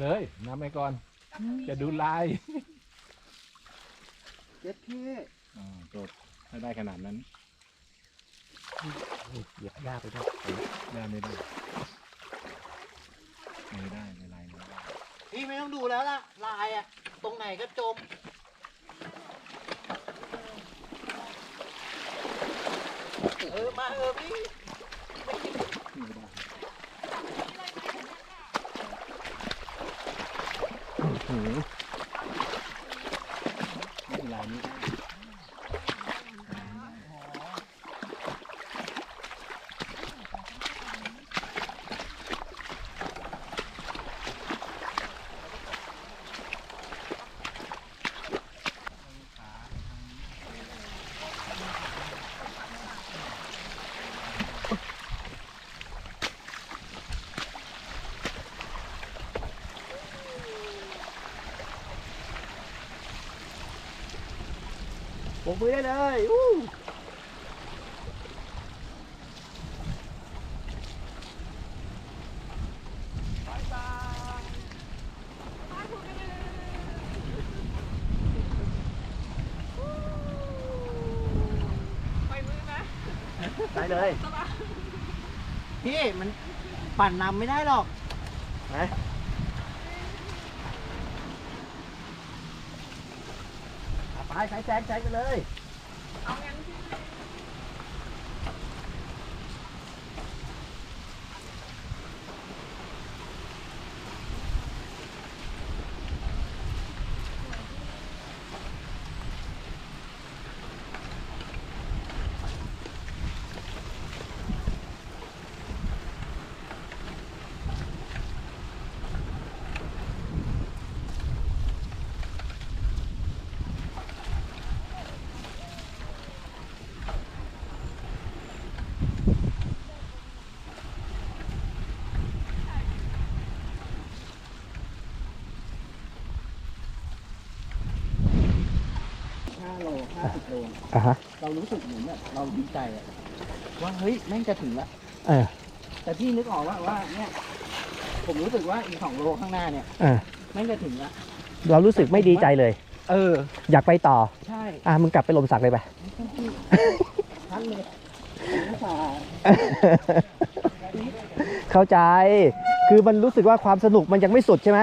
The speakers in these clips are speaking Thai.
เลยนำไปก่อน จะดูลายเจ็ดเท่อ่าจบถ้าได้ขนาดนั้นเหยียบหญ้าไปด้วยได้ไม่ได้ไม่ได้ไม่ได้ไม่ได้พี่ไม่ต้องดูแล้วล่ะ ลายอะตรงไหนก็จม เออ มาเออพี่ ไม่ได้ หื ปกมือได้เลยอู้ได้เลย พี่ มันปั่นนำไม่ได้หรอก ไป ไปใช้แซงแซงไปเลย 5โล50โลอะฮะ เรารู้สึกเหมือนแบบเราดีใจอะว่าเฮ้ยแม่งจะถึงละเออ แต่พี่นึกออกว่าว่าเนี่ย ผมรู้สึกว่าอีกสองโลข้างหน้าเนี่ยอะแม่งจะถึงละเรารู้สึกไม่ดีใจเลย เออ อยากไปต่อ ใช่อะมึงกลับไปลมสักเลยไป ทันเลยผมอุตส่าห์เข้าใจ คือมันรู้สึกว่าความสนุกมันยังไม่สุดใช่ไหม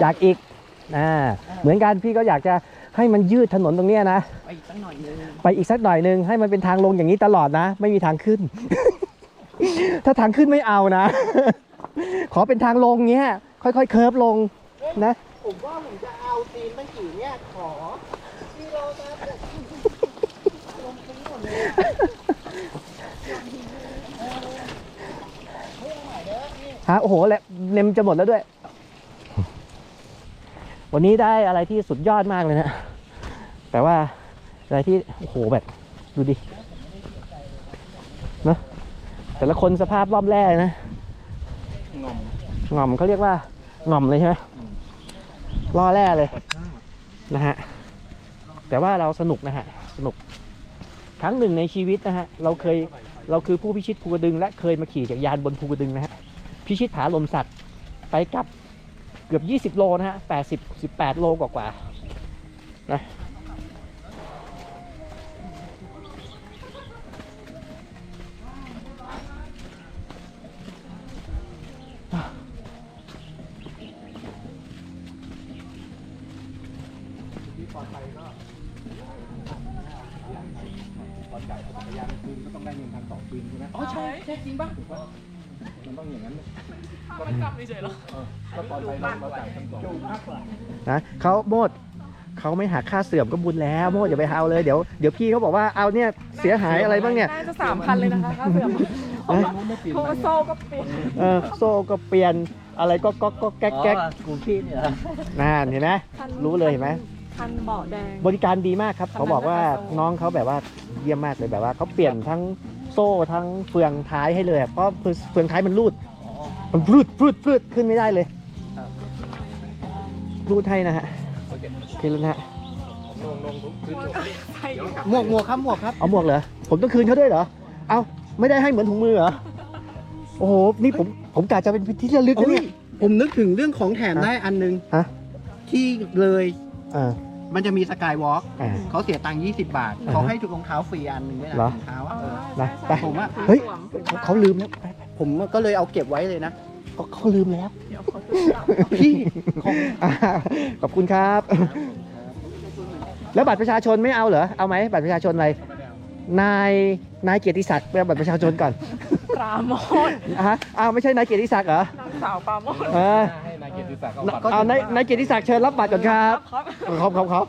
อยากอีกอ่าเหมือนกันพี่ก็อยากจะ ให้มันยืดถนนตรงเนี้ยนะ ไปอีกสักหน่อยนึงไปอีกสักหน่อยนึงให้มันเป็นทางลงอย่างนี้ตลอดนะ ไม่มีทางขึ้น ถ้าทางขึ้นไม่เอานะ ขอเป็นทางลงเงี้ย ค่อยๆเคิร์ฟลงนะ ผมว่าผมจะเอาตีนตั้งกี่เนี่ยขอพี่โรนะลงทิ้งหมดเลยเฮ้ยเอาใหม่เด้อนี่ฮะโอ้โหแหละเนมจะหมดแล้วด้วย วันนี้ได้อะไรที่สุดยอดมากเลยนะ แต่ว่าอะไรที่โอ้โหแบบดูดิเนอะแต่ละคนสภาพรอบแรกนะงอมง่อมเขาเรียกว่าง่อมเลยใช่ไหมอืมล่อแร่เลยปัดข้าวนะฮะแต่ว่าเราสนุกนะฮะสนุกครั้งหนึ่งในชีวิตนะฮะเราเคยเราคือผู้พิชิตภูกระดึง และเคยมาขี่จักรยานบนภูกระดึงนะฮะพิชิตผาลมสัตว์ไปกลับเกือบ 20 โลนะฮะ80 18 โลกว่าๆนะ ยจักรยานคืนก็ต้องได้เงินพันต่อคืนใช่ไหมอ๋อใช่ใช่จริงป่ะถูกปะมันต้องอย่างนั้นเลยถ้ามันจำเฉยๆเหรอเออก็ตอนไปเราเราจ่ายพันต่อจูมากกว่านะเขาโมดเขาไม่หักค่าเสื่อมก็บุญแล้วโมดอย่าไปเอาเลยเดี๋ยวเดี๋ยวพี่เขาบอกว่าเอาเนี่ยเสียหายอะไรบ้างเนี่ยน่าจะสามพันเลยนะคะค่าเสื่อมเอ้ยไม่เปลี่ยนโทรไปโซ่ก็เปลี่ยนเออโซ่ก็เปลี่ยนอะไรก็ก๊อกก็แก๊กแก๊กกูพี่เนี่ยนั่นเห็นไหมรู้เลยเห็นไหม คันเบาะแดง บริการดีมากครับ เขาบอกว่าน้องเขาแบบว่าเยี่ยมมากเลยแบบว่าเขาเปลี่ยนทั้งโซ่ทั้งเฟืองท้ายให้เลยอะเพราะเฟืองท้ายมันรูด มันพรุดพรุดพรุดขึ้นไม่ได้เลยรูดให้นะฮะโอเคแล้วนะฮะลงลงพื้นลงใส่อยู่หมวกหมวกครับหมวกครับ เอาหมวกเหรอผมต้องคืนเขาด้วยเหรอ เอาไม่ได้ให้เหมือนถุงมือเหรอโอ้โหนี่ผมผมกะจะเป็นที่ระลึกนะเนี่ยรผมนึกถึงเรื่องของแถมได้อันนึงฮะ ที่เลย อ่า มันจะมีสกายวอล์กอ่าเขาเสียตังค์20 บาท อ่าฮะเขาให้ถุงรองเท้าฟรีอันหนึ่งด้วยนะเหรอ ถุงเท้าอะเออ นะไป ผมอะ เฮ้ย เขาเขาลืมแล้วผมก็เลยเอาเก็บไว้เลยนะ เขาเขาลืมแล้ว เดี๋ยวเขาจะจับพี่ของ อ่าขอบคุณครับ แล้วบัตรประชาชนไม่เอาเหรอ เอาไหมบัตรประชาชนอะไร นาย นายเกียรติศักดิ์ไปเอาบัตรประชาชนก่อน ปราโมทอะฮะอ้าวไม่ใช่นายเกียรติศักดิ์เหรอนางสาวปราโมทเออให้นายเกียรติศักดิ์เอาบัตรเอานายนายเกียรติศักดิ์เชิญรับบัตรก่อนครับครับครับครับครับ